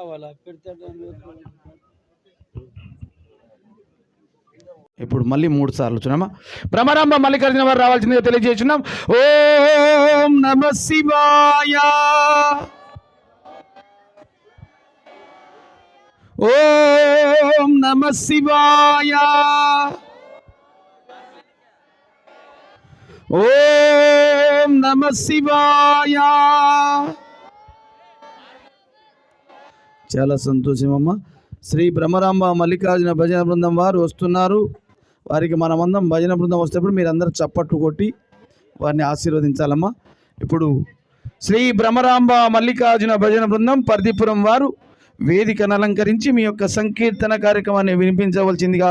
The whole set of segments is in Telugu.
రావాలా ఇప్పుడు మళ్ళీ మూడు సార్లు చూడమ్మా భ్రమరాంబ మల్లికార్జున వారు రావాల్సిందిగా తెలియజేస్తున్నాం. ఓం నమ శివాయ. ఓం ఓం నమ శివాయ. ఓం నమ శివాయ. చాలా సంతోషమమ్మ శ్రీ బ్రహ్మరాంబ మల్లికార్జున భజన బృందం వారు వస్తున్నారు. వారికి మనమందరం భజన బృందం వస్తేప్పుడు మీరందరూ చప్పట్లు కొట్టి వారిని ఆశీర్వదించాలమ్మా. ఇప్పుడు శ్రీ బ్రహ్మరాంబ మల్లికార్జున భజన బృందం పర్దిపురం వారు వేదికను అలంకరించి మీ యొక్క సంకీర్తన కార్యక్రమాన్ని వినిపించవలసిందిగా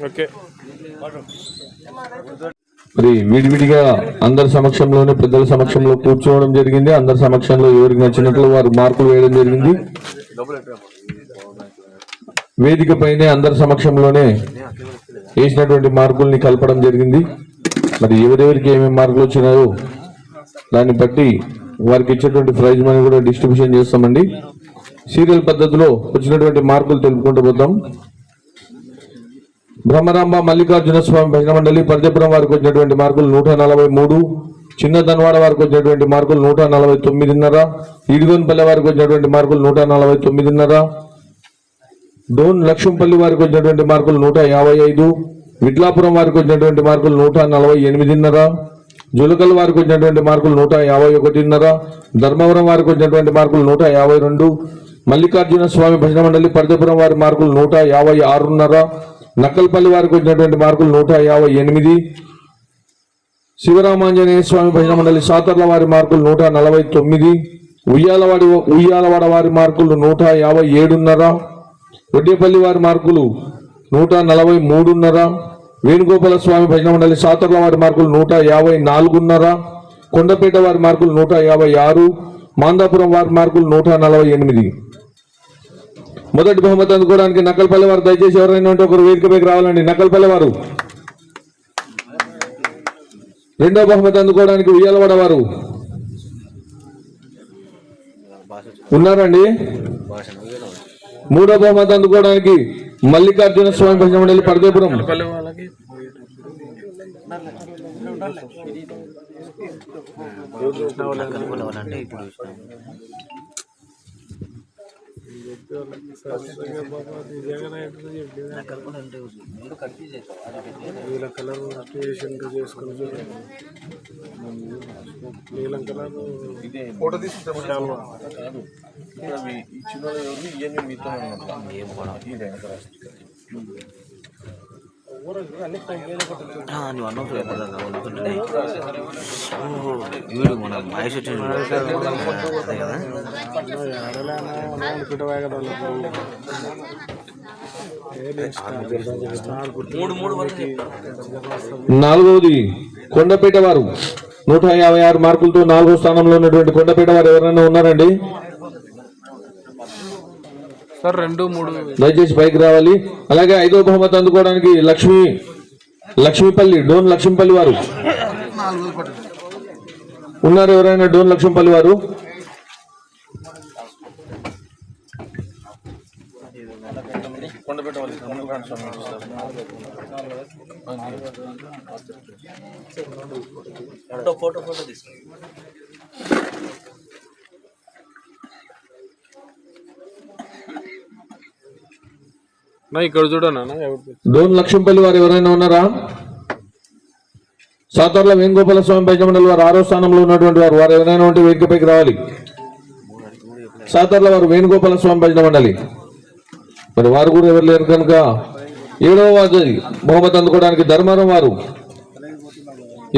ఒకటి. ఉమ్, ఉమ్. మరి విడివిడిగా అందరి సమక్షంలోనే పెద్దల సమక్షంలో కూర్చోవడం జరిగింది. అందరి సమక్షంలో ఎవరికి నచ్చినట్లు వారు మార్కులు వేయడం జరిగింది. వేదిక పైనే అందరి సమక్షంలోనే వేసినటువంటి మార్కుల్ని కలపడం జరిగింది. మరి ఎవరెవరికి ఏమేమి మార్కులు వచ్చినాయో దాన్ని బట్టి వారికి ఇచ్చేటువంటి ప్రైజ్ మనీ కూడా డిస్ట్రిబ్యూషన్ చేస్తామండి. సీరియల్ పద్ధతిలో వచ్చినటువంటి మార్కులు తెలుపుకుంటూ పోతాం. బ్రహ్మరాంబ మల్లికార్జున స్వామి భజన మండలి పర్జపురం వారికి వచ్చినటువంటి మార్కులు నూట నలభై మూడు చిన్న ధనవాడ వారికి వచ్చినటువంటి మార్కులు నూట నలభై తొమ్మిదిన్నర ఇడిగోన్పల్లె వారికి వచ్చినటువంటి మార్కులు నూట నలభై తొమ్మిదిన్నర డోన్ లక్ష్మంపల్లి వారికి వచ్చినటువంటి మార్కులు నూట యాభై ఐదు విట్లాపురం వారికి వచ్చినటువంటి మార్కులు నూట నలభై ఎనిమిదిన్నర జులకల్ వారికి వచ్చినటువంటి మార్కులు నూట యాభై ఒకటిన్నర ధర్మవరం వారికి వచ్చినటువంటి మార్కులు నూట యాభై రెండు మల్లికార్జున స్వామి భజన మండలి పర్జపురం వారి మార్కులు నూట యాభై ఆరున్నర నక్కల్పల్లి వారికి వచ్చినటువంటి మార్కులు నూట యాభై ఎనిమిది శివరామాంజనేయ స్వామి భజన మండలి సాతర్ల వారి మార్కులు నూట నలభై తొమ్మిది ఉయ్యాలవాడి ఉయ్యాలవాడ వారి మార్కులు నూట యాభై ఏడున్నర వడ్డేపల్లి వారి మార్కులు నూట నలభై మూడున్నర వేణుగోపాల స్వామి భజన మండలి సాతర్ల వారి మార్కులు నూట యాభై నాలుగున్నర కొండపేట వారి మార్కులు నూట యాభై ఆరు మాందాపురం వారి మార్కులు నూట నలభై ఎనిమిది. మొదటి బహుమతి అందుకోవడానికి నక్కలపల్లి వారు దయచేసి ఎవరైనా ఉంటే ఒకరు వేదికపైకి రావాలండి. నక్కలపల్లి వారు రెండో బహుమతి అందుకోవడానికి ఉయ్యాలవాడ వారు. ఉన్నారండి? మూడో బహుమతి అందుకోవడానికి మల్లికార్జున స్వామి భజన మండలి పరదేపురం నీలం కలర్ క్రియేషన్ చేసుకుని నీలం కలర్ ఫోటో తీసుకుంటాం ఇప్పుడు ఇచ్చిన వాళ్ళు ఇది ఇవన్నీ మీతో ఇదే నువ్వు అన్నప్పుడు వీడు మన మహేష్ అదే కదా? నాలుగవది కొండపేట వారు నూట యాభై ఆరు మార్కులతో నాలుగో స్థానంలో ఉన్నటువంటి కొండపేట వారు ఎవరైనా ఉన్నారండి? సార్ రెండు మూడు. దయచేసి పైకి రావాలి. అలాగే ఐదో బహుమతి అందుకోవడానికి లక్ష్మి లక్ష్మీపల్లి డోన్ లక్ష్మీపల్లి వారు. ఉన్నారు ఎవరైనా డోన్ లక్ష్మీపల్లి వారు? ఫోటో ఫోటో నా ఇక్కడ చూడనా డోన్ లక్ష్మపల్లి వారు ఎవరైనా ఉన్నారా? సాతార్ల వేణుగోపాల స్వామి భజన మండలి వారు ఆరో స్థానంలో ఉన్నటువంటి వారు వారు ఎవరైనా ఉంటే వేదికపైకి రావాలి. సాతార్ల వారు వేణుగోపాల స్వామి భజన మండలి. మరి వారు కూడా ఎవరు లేరు కనుక? ఏడవ వాది బహుమతి అందుకోవడానికి ధర్మారం వారు.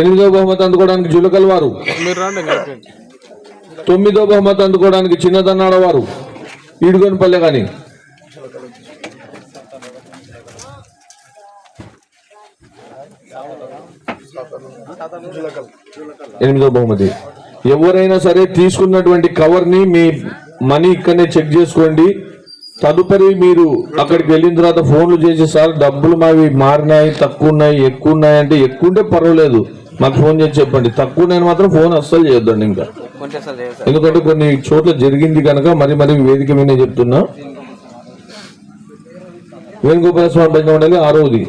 ఎనిమిదవ బహుమతి అందుకోవడానికి జులకల్ వారు. తొమ్మిదో బహుమతి అందుకోవడానికి చిన్నదన్నాడ వారు. ఈడుగొనిపల్లె కానీ. ఎనిమిదో బహుమతి. ఎవరైనా సరే తీసుకున్నటువంటి కవర్ని మీ మనీ ఇక్కడనే చెక్ చేసుకోండి. తదుపరి మీరు అక్కడికి వెళ్ళిన తర్వాత ఫోన్లు చేసి సార్ డబ్బులు మావి మారినాయి తక్కువ ఉన్నాయి ఎక్కువ ఉన్నాయి అంటే ఎక్కువ ఉంటే పర్వాలేదు. మాకు ఫోన్ చేసి చెప్పండి. తక్కువ ఉన్నాయని మాత్రం ఫోన్ అస్సలు చేయొద్దండి ఇంకా. ఎందుకంటే కొన్ని చోట్ల జరిగింది కనుక మరి మరి వేదిక మీద చెప్తున్నా. వేణుగోపాల స్వామి భజన మండలి ఆరోది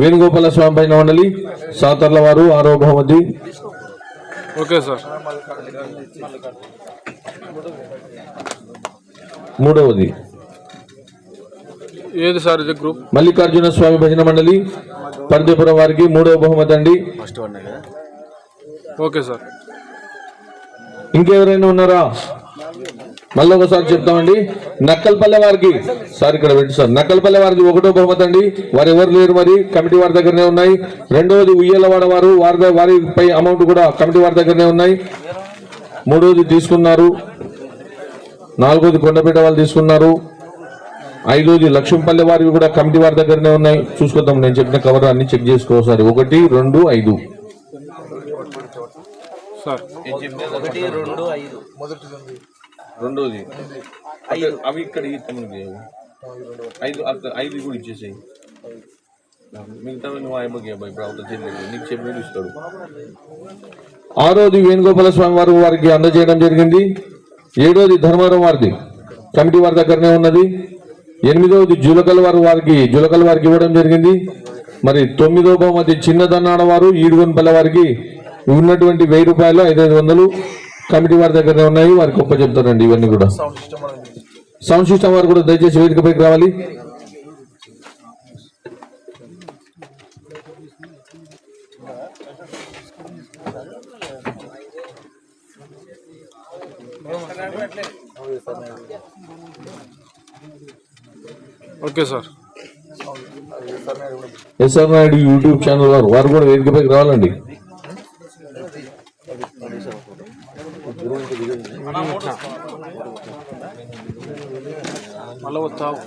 వేణుగోపాల స్వామి భజన మండలి సాతర్ల వారు ఆరో బహుమతి. Okay sir. మూడవది. ఏది సార్ ఇది గ్రూప్? మల్లికార్జున స్వామి భజన మండలి పరిధిపురం వారికి మూడవ బహుమతి అండి. Okay sir. ఇంకెవరైనా ఉన్నారా? మళ్ళీ ఒకసారి చెప్తామండి. నక్కల్పల్లె వారికి సార్ ఇక్కడ పెట్టి సార్ నక్కల్పల్లె వారికి ఒకటో బహుమతి అండి. వారు ఎవరు లేరు మరి? కమిటీ వారి దగ్గరనే ఉన్నాయి. రెండవది ఉయ్యలవాడ వారు వారి వారిపై అమౌంట్ కూడా కమిటీ వారి దగ్గరనే ఉన్నాయి. మూడవది తీసుకున్నారు. నాలుగోది కొండపేట వాళ్ళు తీసుకున్నారు. ఐదోది లక్ష్మీపల్లె వారివి కూడా కమిటీ వారి దగ్గరనే ఉన్నాయి. చూసుకుందాం నేను చెప్పిన కవర్ అన్ని చెక్ చేసుకోసారి ఒకటి రెండు ఐదు. సార్ ఒకటి రెండు ఐదు. రెండోది. అవి ఇక్కడ ఐదు ఐదు కూడా ఇచ్చేసాయి. మిగతా నువ్వు ఆయమ్మకి. ఇప్పుడు అవతల చేయలేదు నీకు ఇస్తాడు. ఆరోది వేణుగోపాల స్వామి వారు వారికి అందజేయడం జరిగింది. ఏడోది ధర్మవరం వారిది. కమిటీ వారి దగ్గరనే ఉన్నది. ఎనిమిదవది జులకల్ వారు వారికి జులకల్ వారికి ఇవ్వడం జరిగింది. మరి తొమ్మిదో బహుమతి చిన్నదన్నాడ వారు ఈడుగొనపల్లె వారికి ఉన్నటువంటి వెయ్యి రూపాయలు ఐదైదు వందలు. కమిటీ వారి దగ్గరనే ఉన్నాయి. వారికి గొప్ప చెప్తారండి ఇవన్నీ కూడా. సౌండ్ సిస్టమ్ వారు కూడా దయచేసి వేదికపైకి రావాలి. Okay sir. SR Naidu YouTube channel వారు. వారు కూడా వేదికపైకి రావాలండి. మళ్ళీ వస్తావు.